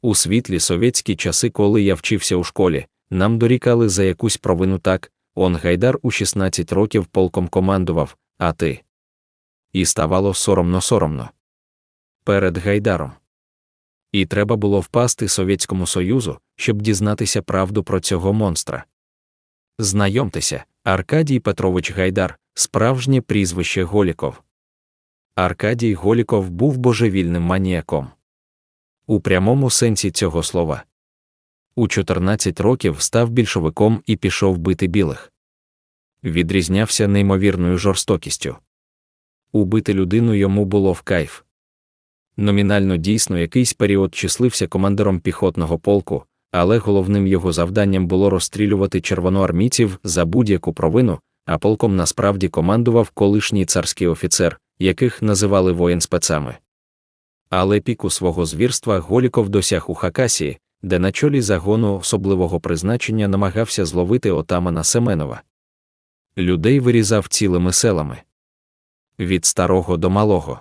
У світлі совєтські часи, коли я вчився у школі, нам дорікали за якусь провину так, он Гайдар у 16 років полком командував, а ти. І ставало соромно соромно. Перед Гайдаром. І треба було впасти Совєтському Союзу, щоб дізнатися правду про цього монстра. Знайомтеся, Аркадій Петрович Гайдар, справжнє прізвище Голіков. Аркадій Голіков був божевільним маніяком. У прямому сенсі цього слова. У 14 років став більшовиком і пішов бити білих. Відрізнявся неймовірною жорстокістю. Убити людину йому було в кайф. Номінально дійсно якийсь період числився командиром піхотного полку, але головним його завданням було розстрілювати червоноармійців за будь-яку провину, а полком насправді командував колишній царський офіцер, яких називали воєнспецами. Але піку свого звірства Голіков досяг у Хакасії, де на чолі загону особливого призначення намагався зловити отамана Семенова. Людей вирізав цілими селами від старого до малого.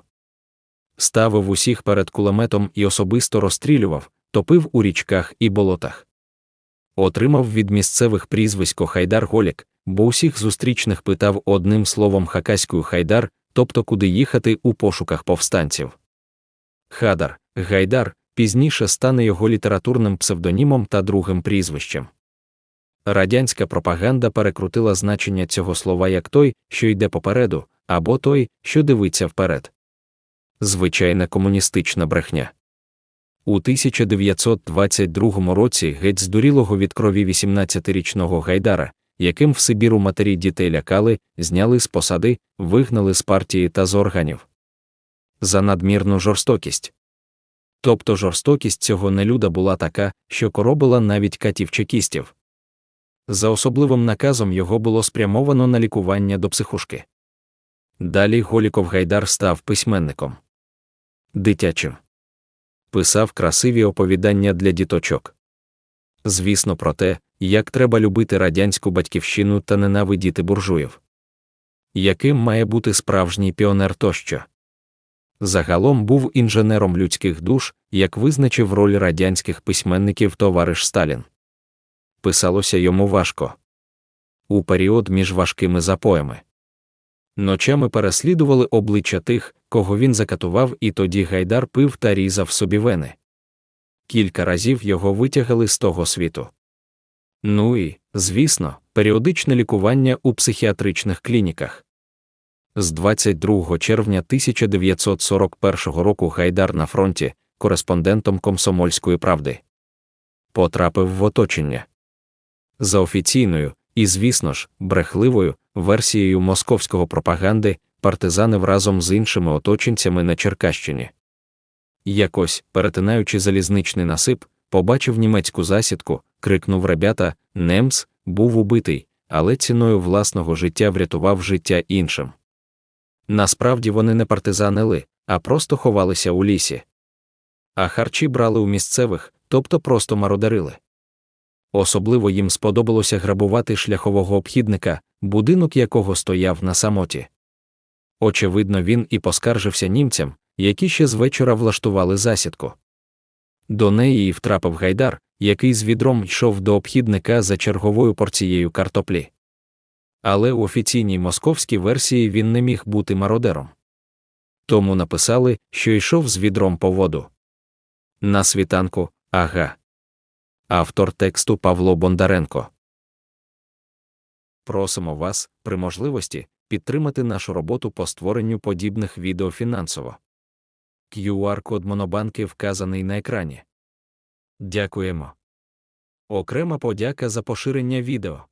Ставив усіх перед кулеметом і особисто розстрілював, топив у річках і болотах. Отримав від місцевих прізвисько Хайдар Голік, бо усіх зустрічних питав одним словом хакаською Хайдар, тобто куди їхати у пошуках повстанців. Хадар, Гайдар пізніше стане його літературним псевдонімом та другим прізвищем. Радянська пропаганда перекрутила значення цього слова як той, що йде попереду, або той, що дивиться вперед. Звичайна комуністична брехня. У 1922 році геть здурілого від крові 18-річного Гайдара, яким в Сибіру матері дітей лякали, зняли з посади, вигнали з партії та з органів. За надмірну жорстокість. Тобто жорстокість цього нелюда була така, що коробила навіть катів чекістів. За особливим наказом його було спрямовано на лікування до психушки. Далі Голіков Гайдар став письменником. Дитячим. Писав красиві оповідання для діточок. Звісно, про те, як треба любити радянську батьківщину та ненавидіти буржуїв. Яким має бути справжній піонер тощо. Загалом був інженером людських душ, як визначив роль радянських письменників товариш Сталін. Писалося йому важко. У період між важкими запоями. Ночами переслідували обличчя тих, кого він закатував, і тоді Гайдар пив та різав собі вени. Кілька разів його витягали з того світу. Ну і, звісно, періодичне лікування у психіатричних клініках. З 22 червня 1941 року Гайдар на фронті, кореспондентом комсомольської правди, потрапив в оточення. За офіційною, і, звісно ж, брехливою версією московського пропаганди, партизанив разом з іншими оточенцями на Черкащині. Якось, перетинаючи залізничний насип, побачив німецьку засідку, крикнув ребята, Немц був убитий, але ціною власного життя врятував життя іншим. Насправді вони не партизанили, а просто ховалися у лісі. А харчі брали у місцевих, тобто просто мародарили. Особливо їм сподобалося грабувати шляхового обхідника, будинок якого стояв на самоті. Очевидно, він і поскаржився німцям, які ще з вечора влаштували засідку. До неї і втрапив гайдар, який з відром йшов до обхідника за черговою порцією картоплі. Але у офіційній московській версії він не міг бути мародером. Тому написали, що йшов з відром по воду. На світанку, ага. Автор тексту Павло Бондаренко. Просимо вас, при можливості, підтримати нашу роботу по створенню подібних відео фінансово. QR-код Монобанки вказаний на екрані. Дякуємо. Окрема подяка за поширення відео.